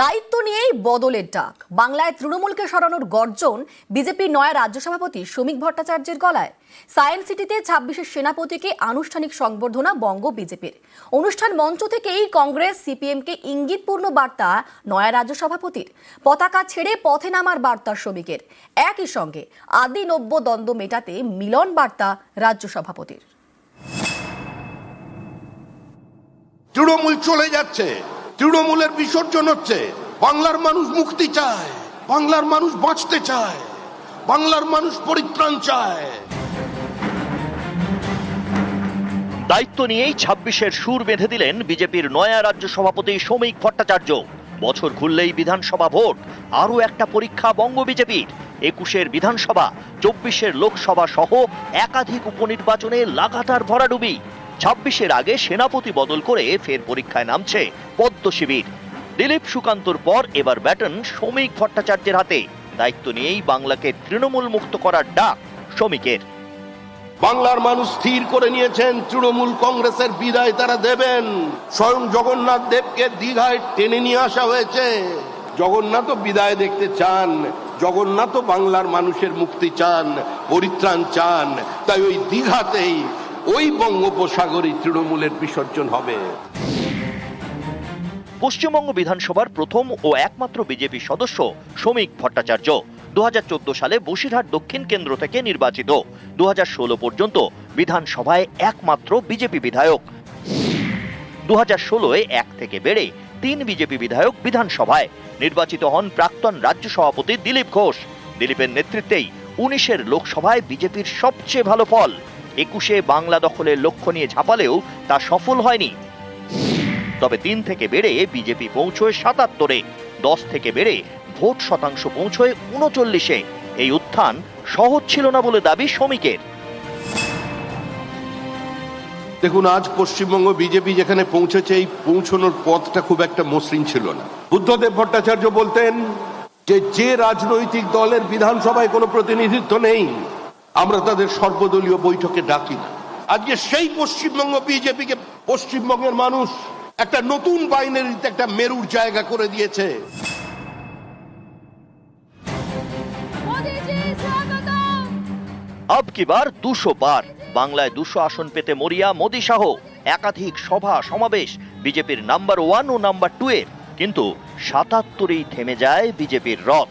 দায়িত্ব নিয়েই বদলের ডাক। বাংলায় তৃণমূলকে সরানোর গর্জন বিজেপির নয়া রাজ্য সভাপতি শ্রমিক ভট্টাচার্যের গলায়। সায়েন্স সিটিতে ছাব্বিশের সেনাপতিকে আনুষ্ঠানিক সংবর্ধনা বঙ্গ বিজেপির। অনুষ্ঠান মঞ্চ থেকেই কংগ্রেস সিপিএমকে ইঙ্গিতপূর্ণ বার্তা নয়া রাজ্য সভাপতির। পতাকা ছেড়ে পথে নামার বার্তা শ্রমিকের। একই সঙ্গে আদি নব্য দ্বন্দ্ব মেটাতে মিলন বার্তা রাজ্য সভাপতির। তৃণমূল চলে যাচ্ছে। তৃণমূলের বিসর্জন হচ্ছে। বাংলার মানুষ মুক্তি চায়, বাংলার মানুষ বাঁচতে চায়, বাংলার মানুষ পরিত্রাণ চায়। দায়িত্ব নিয়েই ছাব্বিশের সুর বেঁধে দিলেন বিজেপির নয়া রাজ্য সভাপতি শ্রমিক ভট্টাচার্য। বছর ঘুরলেই বিধানসভা ভোট, আরও একটা পরীক্ষা বঙ্গ বিজেপির। একুশের বিধানসভা, চব্বিশের লোকসভা সহ একাধিক উপনির্বাচনে লাগাতার ভরাডুবি। ছাব্বিশের আগে সেনাপতি বদল করে ফের পরীক্ষায় নামছে পদ্ম শিবির। দিলীপ সুকান্তর পর এবার ব্যাটন শ্রমিক ভট্টাচার্যের হাতে। দায়িত্ব নিয়েই বাংলাকে তৃণমূল মুক্ত করার ডাক শ্রমিকের বাংলার মানুষ স্থির করে নিয়েছেন, তৃণমূল কংগ্রেসের বিদায় তারা দেবেন। স্বয়ং জগন্নাথ দেবকে দীঘায় টেনে নিয়ে আসা হয়েছে। জগন্নাথ বিদায় দেখতে চান জগন্নাথ বাংলার মানুষের মুক্তি চান, পরিত্রাণ চান। তাই ওই দীঘাতেই ওই বঙ্গোপসাগরী তৃণমূলের বিসর্জন হবে। পশ্চিমবঙ্গ বিধানসভার প্রথম ও একমাত্র বিজেপি সদস্য শ্রমিক ভট্টাচার্য। দু হাজার চোদ্দ সালে বসিরহাট দক্ষিণ কেন্দ্র থেকে নির্বাচিত। দুহাজার ষোলো পর্যন্ত বিধানসভায় একমাত্র বিজেপি বিধায়ক। দু হাজার ষোলোয় এক থেকে বেড়ে তিন বিজেপি বিধায়ক বিধানসভায়। নির্বাচিত হন প্রাক্তন রাজ্য সভাপতি দিলীপ ঘোষ। দিলীপের নেতৃত্বেই উনিশের লোকসভায় বিজেপির সবচেয়ে ভালো ফল। একুশে বাংলা দখলের লক্ষ্য নিয়ে ঝাঁপালেও তা সফল হয়নি। তবে তিন থেকে বেড়ে বিজেপি পৌঁছয় সাতাত্তরে, দশ থেকে বেড়ে ভোট শতাংশ পৌঁছয় উনচল্লিশে। এই উত্থান সহজ ছিল না বলে দাবি শ্রমিকের। দেখুন, আজ পশ্চিমবঙ্গ বিজেপি যেখানে পৌঁছেছে, এই পৌঁছানোর পথটা খুব একটা মসৃণ ছিল না। বুদ্ধদেব ভট্টাচার্য বলতেন যে যে রাজনৈতিক দলের বিধানসভায় কোনো প্রতিনিধিত্ব নেই আমরা তাদের সর্বদলীয় বৈঠকে ডাকি না। আজকে সেই পশ্চিমবঙ্গ বিজেপিকে পশ্চিমবঙ্গের মানুষ একটা নতুন বাইনারিতে একটা মেরুর জায়গা করে দিয়েছে। আব কি বার দুশো বার। বাংলায় দুশো আসন পেতে মরিয়া মোদি শাহ। একাধিক সভা সমাবেশ বিজেপির নাম্বার ওয়ান ও নাম্বার টু এর। কিন্তু সাতাত্তরেই থেমে যায় বিজেপির রথ।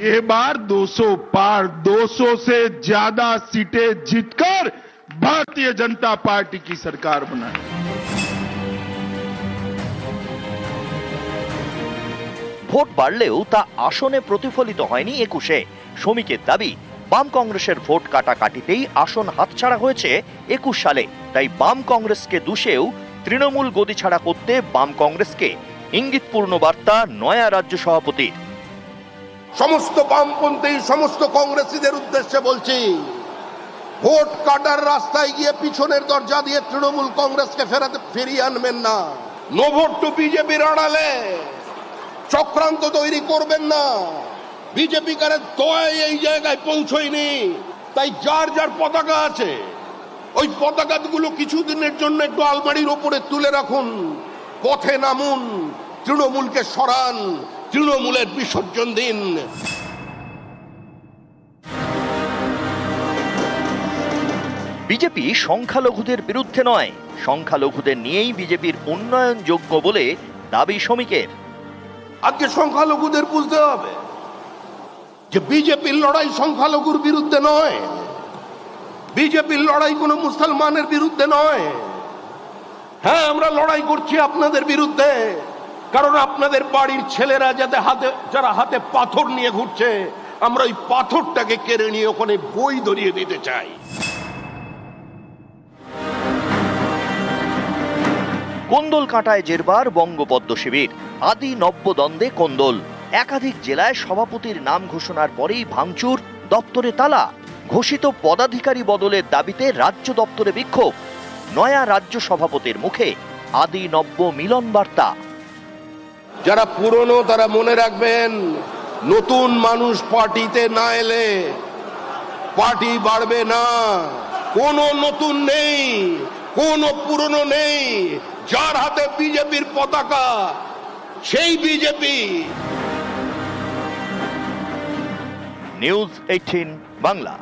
ये बार 200 पार 200 से ज्यादा सीटें जीतकर भारतीय जनता पार्टी की सरकार बनाए ভোট বাড়লেও তা আসনে প্রতিফলিত হয়নি একুশে শ্রমিকের দাবি বাম কংগ্রেসের ভোট কাটাকাটিতেই আসন হাতছাড়া হয়েছে একুশ সালে তাই বাম কংগ্রেসকে দুষেও তৃণমূল গদি ছাড়া করতে বাম কংগ্রেসকে ইঙ্গিতপূর্ণ বার্তা নয়া রাজ্য সভাপতির সমস্ত বামপন্থী, সমস্ত কংগ্রেসীদের উদ্দেশ্যে বলছি, ভোট কাটার রাস্তায় গিয়ে পিছনের দরজা দিয়ে তৃণমূল কংগ্রেসকে ফেরাতে ফিরিয়ে আনবেন না। নো ভোট টু বিজেপির আড়ালে। চক্রান্ত তৈরি করবেন না। বিজেপি কারে দয়ায় এই জায়গায় পৌঁছয়নি। তাই যার যার পতাকা আছে, ওই পতাকাগুলো কিছুদিনের জন্য একটু আলমারির ওপরে তুলে রাখুন। পথে নামুন, তৃণমূলকে সরান তৃণমূলের বিসর্জন দিন। বিজেপি সংখ্যালঘুদের বিরুদ্ধে নয়। সংখ্যালঘুদের নিয়েই বিজেপির উন্নয়নযোগ্য বলে দাবি শ্রমিকের। আজকে সংখ্যালঘুদের বুঝতে হবে যে বিজেপির লড়াই সংখ্যালঘুর বিরুদ্ধে নয়। বিজেপির লড়াই কোনো মুসলমানের বিরুদ্ধে নয়। হ্যাঁ আমরা লড়াই করছি আপনাদের বিরুদ্ধে। কারণ আপনাদের বাড়ির ছেলেরা যাতে হাতে, যারা হাতে পাথর নিয়ে ঘুরছে, আমরা ওই পাথরটাকে কেড়ে নিয়ে ওখানে বই ধরিয়ে দিতে চাই। কোন্দল কাটায় জেরবার বঙ্গপদ্ম শিবির। আদি নব্যদ্বন্দ্বে কোন্দল। একাধিক জেলায় সভাপতির নাম ঘোষণার পরেই ভাঙচুর, দপ্তরে তালা। ঘোষিত পদাধিকারী বদলের দাবিতে রাজ্য দপ্তরে বিক্ষোভ। নয়া রাজ্য সভাপতির মুখে আদি নব্য মিলন বার্তা। যারা পুরনো তারা মনে রাখবেন, নতুন মানুষ পার্টিতে না এলে পার্টি বাড়বে না। কোনো নতুন নেই, কোনো পুরনো নেই। যার হাতে বিজেপির পতাকা, সেই বিজেপি। News eighteen Bangla.